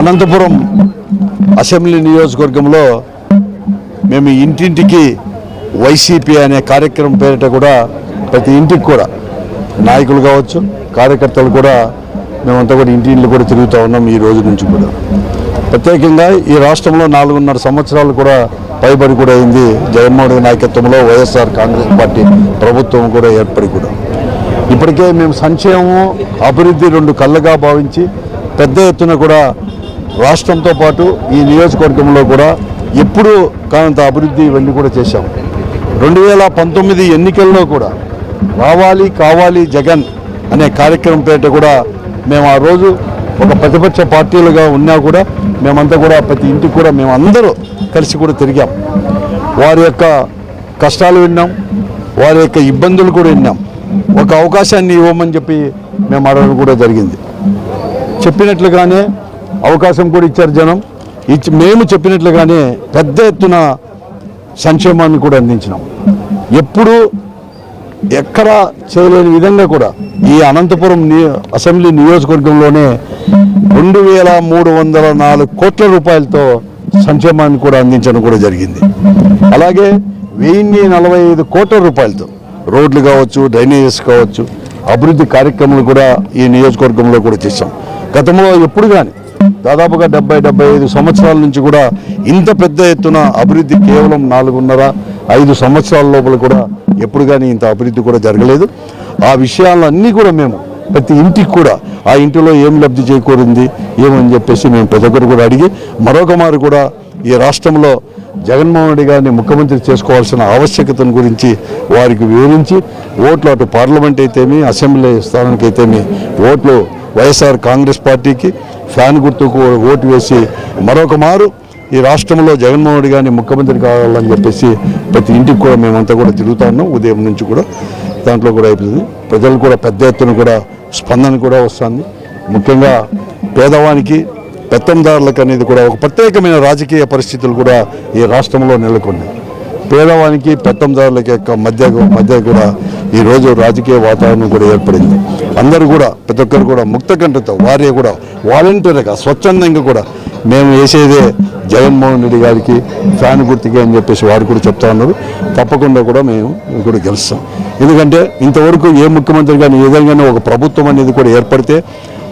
Anantapuram assembly నియోజకవర్గంలో మేము ఇంటింటికి వైసీపీ అనే కార్యక్రమం పేరిట కూడా ప్రతి ఇంటికి కూడా నాయకులు కావచ్చు కార్యకర్తలు కూడా మేమంతా కూడా ఇంటింటికి కూడా తిరుగుతూ ఉన్నాం ఈ రోజు నుంచి కూడా. ప్రత్యేకంగా ఈ రాష్ట్రంలో నాలుగున్నర సంవత్సరాలు కూడా పైబడి కూడా అయింది జగన్మోహన్ రెడ్డి నాయకత్వంలో వైఎస్ఆర్ కాంగ్రెస్ పార్టీ ప్రభుత్వం కూడా ఏర్పడి కూడా. ఇప్పటికే మేము సంక్షేమము అభివృద్ధి రెండు కళ్ళగా భావించి పెద్ద ఎత్తున కూడా రాష్ట్రంతో పాటు ఈ నియోజకవర్గంలో కూడా ఎప్పుడూ కానంత అభివృద్ధి ఇవన్నీ కూడా చేశాం. రెండు వేల పంతొమ్మిది ఎన్నికల్లో కూడా రావాలి కావాలి జగన్ అనే కార్యక్రమం పేరిట కూడా మేము ఆ రోజు ఒక ప్రతిపక్ష పార్టీలుగా ఉన్నా కూడా మేమంతా కూడా ప్రతి ఇంటికి కూడా మేము అందరూ కలిసి కూడా తిరిగాం. వారి యొక్క కష్టాలు విన్నాం వారి యొక్క ఇబ్బందులు కూడా విన్నాం. ఒక అవకాశాన్ని ఇవ్వమని చెప్పి మేము అడగడం కూడా జరిగింది. చెప్పినట్లుగానే అవకాశం కూడా ఇచ్చారు జనం. ఇచ్చి మేము చెప్పినట్లుగానే పెద్ద ఎత్తున సంక్షేమాన్ని కూడా అందించినాం. ఎప్పుడు ఎక్కడ చేయలేని విధంగా కూడా ఈ అనంతపురం నియో అసెంబ్లీ నియోజకవర్గంలోనే రెండు వేల మూడు వందల నాలుగు కోట్ల రూపాయలతో సంక్షేమాన్ని కూడా అందించడం కూడా జరిగింది. అలాగే వెయ్యి నలభై ఐదు కోట్ల రూపాయలతో రోడ్లు కావచ్చు డ్రైనేజెస్ కావచ్చు అభివృద్ధి కార్యక్రమాలు కూడా ఈ నియోజకవర్గంలో కూడా చేశాం. గతంలో ఎప్పుడు కానీ దాదాపుగా డెబ్బై డెబ్బై ఐదు సంవత్సరాల నుంచి కూడా ఇంత పెద్ద ఎత్తున అభివృద్ధి కేవలం నాలుగున్నర ఐదు సంవత్సరాల లోపల కూడా ఎప్పుడు కానీ ఇంత అభివృద్ధి కూడా జరగలేదు. ఆ విషయాలన్నీ కూడా మేము ప్రతి ఇంటికి కూడా ఆ ఇంటిలో ఏం లబ్ధి చేకూరింది ఏమని చెప్పేసి మేము ప్రతి ఒక్కరు కూడా అడిగి మరొక మారు కూడా ఈ రాష్ట్రంలో జగన్మోహన్ రెడ్డి గారిని ముఖ్యమంత్రి చేసుకోవాల్సిన ఆవశ్యకతను గురించి వారికి వివరించి ఓట్లు అటు పార్లమెంట్ అయితేమి అసెంబ్లీ స్థానానికి అయితేమి ఓట్లు వైఎస్ఆర్ కాంగ్రెస్ పార్టీకి ఫ్యాన్ గుర్తుకు ఓటు వేసి మరొక మారు. ఈ రాష్ట్రంలో జగన్మోహన్ రెడ్డి గారిని ముఖ్యమంత్రి కావాలని చెప్పేసి ప్రతి ఇంటికి కూడా మేమంతా కూడా తిరుగుతా ఉన్నాం. ఉదయం నుంచి కూడా దాంట్లో కూడా అయిపోతుంది. ప్రజలు కూడా పెద్ద ఎత్తున కూడా స్పందన కూడా వస్తుంది. ముఖ్యంగా పేదవానికి పెత్తందారులకు అనేది కూడా ఒక ప్రత్యేకమైన రాజకీయ పరిస్థితులు కూడా ఈ రాష్ట్రంలో నెలకొన్నాయి. పేదవానికి పెత్తందారులకి యొక్క మధ్య మధ్య కూడా ఈరోజు రాజకీయ వాతావరణం కూడా ఏర్పడింది. అందరూ కూడా ప్రతి ఒక్కరు కూడా ముక్త కంఠతో వారే కూడా వాలంటీర్గా స్వచ్ఛందంగా కూడా మేము వేసేదే జగన్మోహన్ రెడ్డి గారికి ఫ్యాన్ గుర్తుకి అని చెప్పేసి వారు కూడా చెప్తా ఉన్నారు. తప్పకుండా కూడా మేము కూడా గెలుస్తాం. ఎందుకంటే ఇంతవరకు ఏ ముఖ్యమంత్రి కానీ ఏదైనా ఒక ప్రభుత్వం అనేది కూడా ఏర్పడితే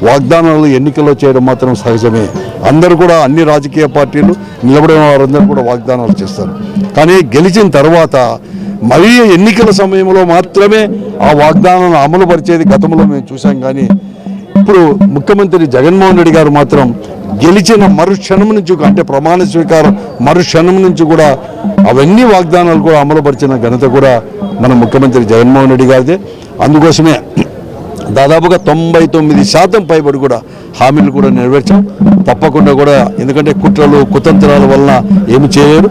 వాగ్దానాలు ఎన్నికల్లో చేయడం మాత్రం సహజమే. అందరూ కూడా అన్ని రాజకీయ పార్టీలు నిలబడిన వారందరూ కూడా వాగ్దానాలు చేస్తారు. కానీ గెలిచిన తర్వాత మరీ ఎన్నికల సమయంలో మాత్రమే ఆ వాగ్దానాలను అమలు పరిచేది గతంలో మేము చూసాం కానీ ఇప్పుడు ముఖ్యమంత్రి జగన్మోహన్ రెడ్డి గారు మాత్రం గెలిచిన మరుక్షణం నుంచి అంటే ప్రమాణ స్వీకారం మరుక్షణం నుంచి కూడా అవన్నీ వాగ్దానాలు కూడా అమలుపరిచిన ఘనత కూడా మన ముఖ్యమంత్రి జగన్మోహన్ రెడ్డి గారిదే. అందుకోసమే దాదాపుగా తొంభై తొమ్మిది శాతం పైబడి కూడా హామీలు కూడా నెరవేర్చాం. తప్పకుండా కూడా ఎందుకంటే కుట్రలు కుతంత్రాల వలన ఏమి చేయలేరు.